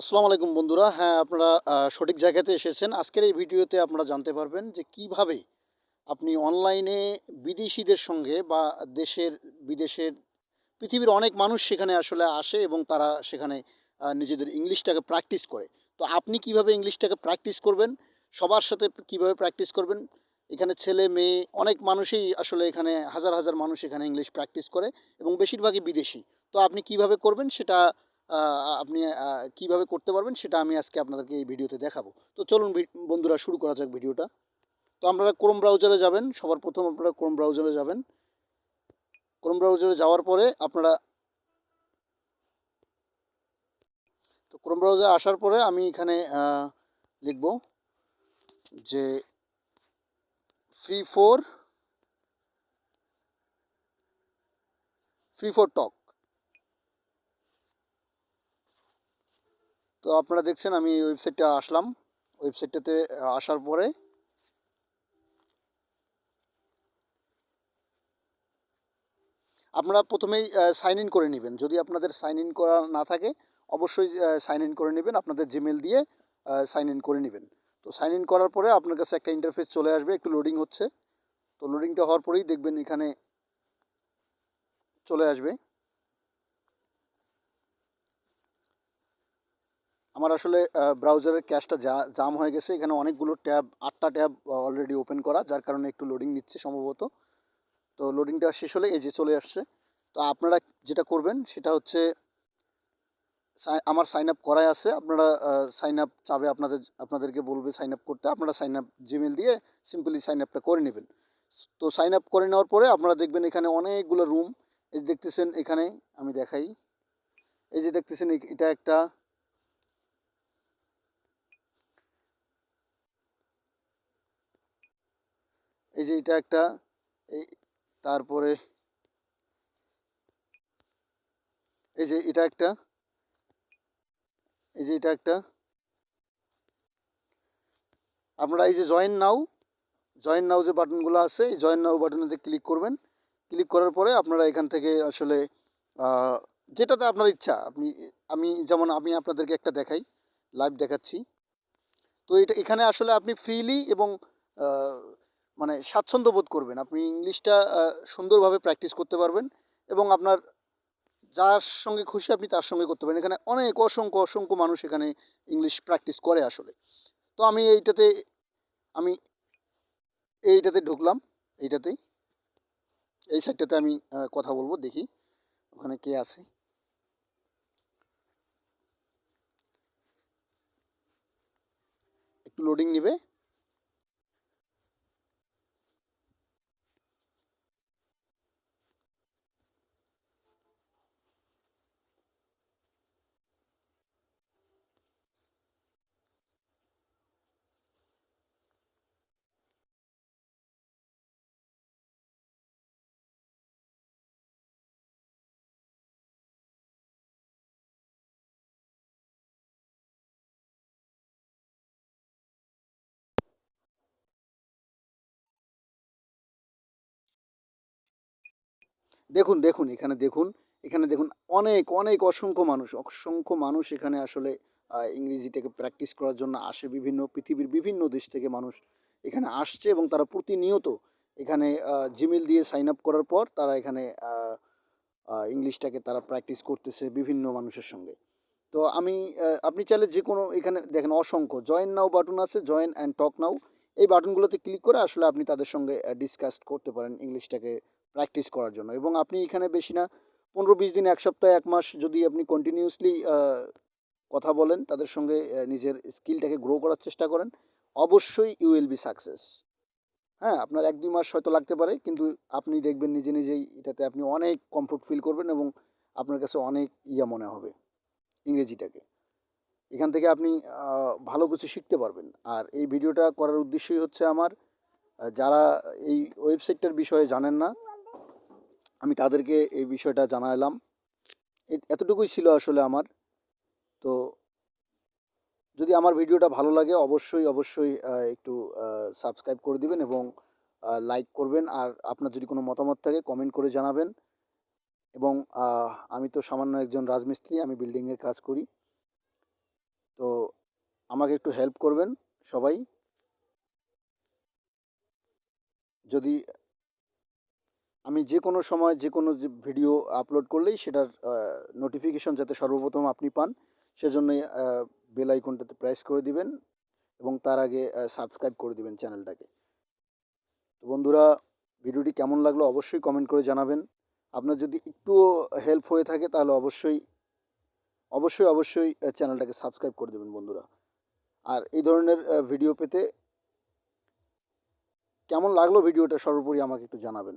আসসালামু আলাইকুম বন্ধুরা। হ্যাঁ আপনারা সঠিক জায়গাতে এসেছেন। আজকের এই ভিডিওতে আপনারা জানতে পারবেন যে কীভাবে আপনি অনলাইনে বিদেশিদের সঙ্গে বা দেশের, বিদেশের, পৃথিবীর অনেক মানুষ সেখানে আসলে আসে এবং তারা সেখানে নিজেদের ইংলিশটাকে প্র্যাকটিস করে। তো আপনি কীভাবে ইংলিশটাকে প্র্যাকটিস করবেন? সবার সাথে কীভাবে প্র্যাকটিস করবেন? এখানে ছেলে, মেয়ে, অনেক মানুষই আসলে এখানে, হাজার হাজার মানুষ এখানে ইংলিশ প্র্যাকটিস করে এবং বেশিরভাগই বিদেশি। তো আপনি কীভাবে করবেন সেটা আপনি কীভাবে করতে পারবেন সেটা আমি আজকে আপনাদেরকে এই ভিডিওতে দেখাবো। তো চলুন বন্ধুরা শুরু করা যাক ভিডিওটা। তো আপনারা ক্রোম ব্রাউজারে যাবেন, সবার প্রথম আপনারা ক্রোম ব্রাউজারে যাবেন। ক্রোম ব্রাউজারে যাওয়ার পরে আপনারা তো ক্রোম ব্রাউজারে আসার পরে আমি এখানে লিখব যে free four free four talk তো আপনারা দেখছেন, আমি ওয়েবসাইটটা আসলাম। ওয়েবসাইটটাতে আসার পরে আপনারা প্রথমেই সাইন ইন করে নেবেন। যদি আপনাদের সাইন ইন করা না থাকে, অবশ্যই সাইন ইন করে নেবেন। আপনাদের জিমেল দিয়ে সাইন ইন করে নেবেন। তো সাইন ইন করার পরে আপনার কাছে একটা ইন্টারফেস চলে আসবে, একটু লোডিং হচ্ছে। তো লোডিংটা হওয়ার পরেই দেখবেন এখানে চলে আসবে। আমার আসলে ব্রাউজারের ক্যাশটা যা জাম হয়ে গেছে। এখানে অনেকগুলো ট্যাব, আটটা ট্যাব অলরেডি ওপেন করা, যার কারণে একটু লোডিং নিচ্ছে সম্ভবত। তো লোডিংটা শেষ হলে এই যে চলে আসছে। তো আপনারা যেটা করবেন, সেটা হচ্ছে আমার সাইন আপ করাই আছে। আপনারা সাইন আপ চাবে আপনাদের, আপনাদেরকে বলবে সাইন আপ করতে। আপনারা সাইন আপ জিমেল দিয়ে সিম্পলি সাইন আপটা করে নেবেন। তো সাইন আপ করে নেওয়ার পরে আপনারা দেখবেন এখানে অনেকগুলো রুম এই যে দেখতেছেন এখানে, আমি দেখাই। এই যে দেখতেছেন এটা একটা এই যে এটা একটা, এই তারপরে এই যে এটা একটা, এই যে এটা একটা। আপনারা এই যে জয়েন নাও জয়েন নাও যে বাটনগুলো আছে, এই জয়েন নাও বাটনেতে ক্লিক করবেন। ক্লিক করার পরে আপনারা এখান থেকে আসলে যেটাতে আপনার ইচ্ছা, আপনি, আমি যেমন, আমি আপনাদেরকে একটা দেখাই লাইভ দেখাচ্ছি। তো এটা, এখানে আসলে আপনি ফ্রিলি এবং মানে স্বাচ্ছন্দ্য বোধ করবেন। আপনি ইংলিশটা সুন্দরভাবে প্র্যাকটিস করতে পারবেন এবং আপনার যার সঙ্গে খুশি আপনি তার সঙ্গে করতে পারেন। এখানে অনেক অসংখ্য অসংখ্য মানুষ এখানে ইংলিশ প্র্যাকটিস করে আসলে। তো আমি এইটাতে আমি এইটাতে ঢুকলাম, এইটাতেই। এই সাইডটাতে আমি কথা বলব, দেখি ওখানে কে আছে। একটু লোডিং নেবে। দেখুন দেখুন, এখানে দেখুন এখানে দেখুন অনেক অনেক অসংখ্য মানুষ অসংখ্য মানুষ এখানে আসলে ইংরেজিটাকে প্র্যাকটিস করার জন্য আসে বিভিন্ন, পৃথিবীর বিভিন্ন দেশ থেকে মানুষ এখানে আসছে এবং তারা প্রতিনিয়ত এখানে জিমেল দিয়ে সাইন আপ করার পর তারা এখানে ইংলিশটাকে তারা প্র্যাকটিস করতেছে বিভিন্ন মানুষের সঙ্গে। তো আমি আপনি চাইলে যে কোনো এখানে দেখেন অসংখ্য জয়েন নাও বাটন আছে জয়েন অ্যান্ড টক নাও এই বাটনগুলোতে ক্লিক করে আসলে আপনি তাদের সঙ্গে ডিসকাস করতে পারেন, ইংলিশটাকে প্র্যাকটিস করার জন্য। এবং আপনি এখানে বেশি না, পনেরো বিশ দিন, এক সপ্তাহ, এক মাস যদি আপনি কন্টিনিউসলি কথা বলেন, তাদের সঙ্গে নিজের স্কিলটাকে গ্রো করার চেষ্টা করেন, অবশ্যই ইউ উইল বি সাকসেস হ্যাঁ আপনার এক দুই মাস হয়তো লাগতে পারে, কিন্তু আপনি দেখবেন নিজে নিজেই এটাতে আপনি অনেক কমফোর্ট ফিল করবেন এবং আপনার কাছে অনেক ইয়া মনে হবে, ইংরেজিটাকে। এখান থেকে আপনি ভালো কিছু শিখতে পারবেন। আর এই ভিডিওটা করার উদ্দেশ্যই হচ্ছে আমার যারা এই ওয়েবসাইটটার বিষয়ে জানেন না আমি তাদেরকে এই বিষয়টা জানালাম। এতটুকুই ছিল আসলে আমার। তো যদি আমার ভিডিওটা ভালো লাগে, অবশ্যই অবশ্যই একটু সাবস্ক্রাইব করে দিবেন এবং লাইক করবেন। আর আপনার যদি কোনো মতামত থাকে কমেন্ট করে জানাবেন। এবং আমি তো সামান্য একজন রাজমিস্ত্রি, আমি বিল্ডিংয়ের কাজ করি। তো আমাকে একটু হেল্প করবেন সবাই। যদি আমি যে কোনো সময় যে কোনো ভিডিও আপলোড করলেই সেটার নোটিফিকেশন যাতে সর্বপ্রথম আপনি পান সেজন্যই বেল আইকনটাতে প্রেস করে দিবেন এবং তার আগে সাবস্ক্রাইব করে দিবেন চ্যানেলটাকে তো বন্ধুরা, ভিডিওটি কেমন লাগল অবশ্যই কমেন্ট করে জানাবেন। আপনার যদি একটুও হেল্প হয়ে থাকে তাহলে অবশ্যই অবশ্যই অবশ্যই চ্যানেলটাকে সাবস্ক্রাইব করে দেবেন বন্ধুরা। আর এই ধরনের ভিডিও পেতে কেমন লাগল ভিডিওটা সর্বোপরি আমাকে একটু জানাবেন।